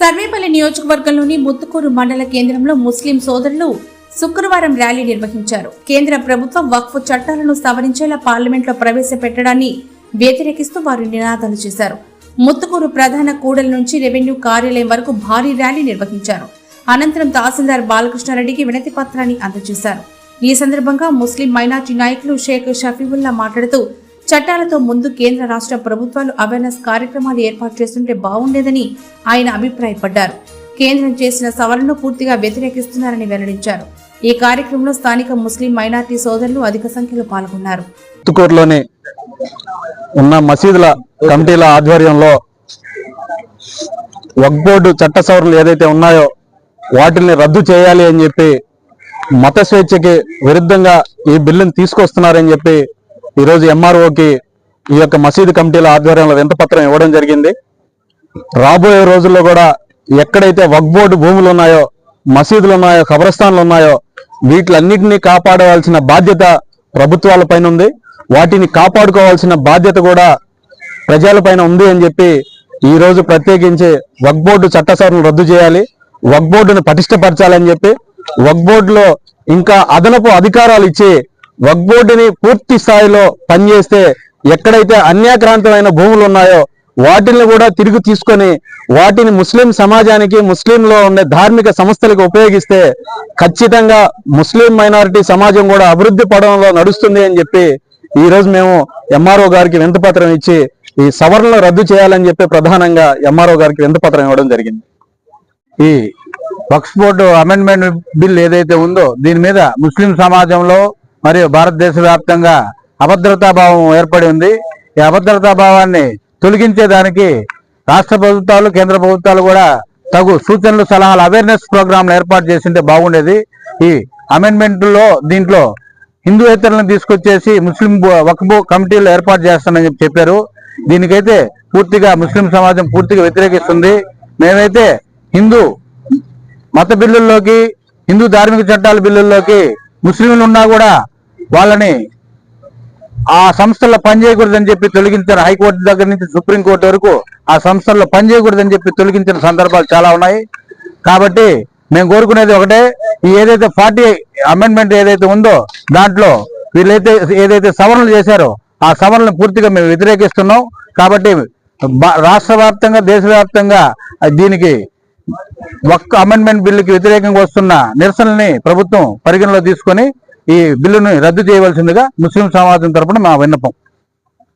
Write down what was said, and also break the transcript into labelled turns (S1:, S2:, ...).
S1: సర్వేపల్లి నియోజకవర్గంలోని ముత్తుకూరు మండల కేంద్రంలో ముస్లిం సోదరులు శుక్రవారం ర్యాలీ నిర్వహించారు. కేంద్ర ప్రభుత్వం వక్ఫ్ చట్టాలను సవరించేలా పార్లమెంట్లో ప్రవేశపెట్టడాన్ని వ్యతిరేకిస్తూ వారు నినాదాలు చేశారు. ముత్తుకూరు ప్రధాన కూడల నుంచి రెవెన్యూ కార్యాలయం వరకు భారీ ర్యాలీ నిర్వహించారు. అనంతరం తహసీల్దార్ బాలకృష్ణారెడ్డికి వినతి పత్రాన్ని అందజేశారు. ఈ సందర్భంగా ముస్లిం మైనార్టీ నాయకులు షేక్ షఫీవుల్లా మాట్లాడుతూ చట్టాలతో ముందు కేంద్ర రాష్ట్ర ప్రభుత్వాలు అవేర్నెస్ కార్యక్రమాలు ఏర్పాటు చేస్తుంటే బాగుండేదని ఆయన అభిప్రాయపడ్డారు. కేంద్రం చేసిన సవరణను పూర్తిగా వ్యతిరేకిస్తున్నారని వెల్లడించారు. ఈ కార్యక్రమంలో స్థానిక ముస్లిం మైనార్టీ సోదరులు అధిక సంఖ్యలో పాల్గొన్నారు.
S2: చిత్తూరులోని ఉన్న మసీదుల కమిటీల ఆధ్వర్యంలో వక్ బోర్డు చట్ట సవరణలు ఏదైతే ఉన్నాయో వాటిని రద్దు చేయాలి అని చెప్పి మత స్వేచ్ఛకి విరుద్ధంగా ఈ బిల్లును తీసుకొస్తున్నారని చెప్పి ఈరోజు ఎంఆర్ఓకి ఈ యొక్క మసీదు కమిటీల ఆధ్వర్యంలో వింతపత్రం ఇవ్వడం జరిగింది. రాబోయే రోజుల్లో కూడా ఎక్కడైతే వక్బోర్డు భూములు ఉన్నాయో మసీదులు ఉన్నాయో కబ్రస్థాన్లు ఉన్నాయో వీటిలన్నింటినీ కాపాడవలసిన బాధ్యత ప్రభుత్వాల పైన ఉంది. వాటిని కాపాడుకోవాల్సిన బాధ్యత కూడా ప్రజలపైన ఉంది అని చెప్పి ఈ రోజు ప్రత్యేకించి వక్బోర్డు బోర్డు రద్దు చేయాలి వక్బోర్డును పటిష్టపరచాలని చెప్పి వక్బోర్డులో ఇంకా అదనపు అధికారాలు ఇచ్చి వక్బోర్డుని పూర్తి స్థాయిలో పనిచేస్తే ఎక్కడైతే అన్యాక్రాంతమైన భూములు ఉన్నాయో వాటిని కూడా తిరిగి తీసుకొని వాటిని ముస్లిం సమాజానికి ముస్లింలో ఉండే ధార్మిక సంస్థలకు ఉపయోగిస్తే ఖచ్చితంగా ముస్లిం మైనారిటీ సమాజం కూడా అభివృద్ధి పడంలో నడుస్తుంది అని చెప్పి ఈ రోజు మేము ఎంఆర్ఓ గారికి వింతపత్రం ఇచ్చి ఈ సవరణలు రద్దు చేయాలని చెప్పి ప్రధానంగా ఎంఆర్ఓ గారికి వింతపత్రం ఇవ్వడం జరిగింది.
S3: ఈ వక్స్ బోర్డు అమెండ్మెంట్ బిల్ ఏదైతే ఉందో దీని మీద ముస్లిం సమాజంలో మరియు భారతదేశ వ్యాప్తంగా అభద్రతా భావం ఏర్పడి ఉంది. ఈ అభద్రతా భావాన్ని తొలగించేదానికి రాష్ట్ర ప్రభుత్వాలు కేంద్ర ప్రభుత్వాలు కూడా తగు సూచనలు సలహాలు అవేర్నెస్ ప్రోగ్రాంలు ఏర్పాటు చేసింటే బాగుండేది. ఈ అమెండ్మెంట్లో దీంట్లో హిందూయేతరులను తీసుకొచ్చేసి ముస్లిం వక్బు కమిటీలు ఏర్పాటు చేస్తానని చెప్పి చెప్పారు. దీనికైతే పూర్తిగా ముస్లిం సమాజం పూర్తిగా వ్యతిరేకిస్తుంది. మేమైతే హిందూ మత బిల్లుల్లోకి హిందూ ధార్మిక చట్టాల బిల్లుల్లోకి ముస్లింలు ఉన్నా కూడా వాళ్ళని ఆ సంస్థల్లో పనిచేయకూడదని చెప్పి తొలగించారు హైకోర్టు దగ్గర నుంచి సుప్రీంకోర్టు వరకు ఆ సంస్థల్లో పనిచేయకూడదని చెప్పి తొలగించిన సందర్భాలు చాలా ఉన్నాయి. కాబట్టి మేము కోరుకునేది ఒకటే ఈ ఏదైతే పార్టీ అమెండ్మెంట్ ఏదైతే ఉందో దాంట్లో వీళ్ళైతే ఏదైతే సవరణలు చేశారో ఆ సవరణలు పూర్తిగా మేము వ్యతిరేకిస్తున్నాం. కాబట్టి రాష్ట్ర వ్యాప్తంగా దేశవ్యాప్తంగా దీనికి ఒక్క అమెండ్మెంట్ బిల్లుకి వ్యతిరేకంగా వస్తున్న నిరసనల్ని ప్రభుత్వం పరిగణలో తీసుకొని ఈ బిల్లును రద్దు చేయవలసిందిగా ముస్లిం సమాజం తరపున మా విన్నపం.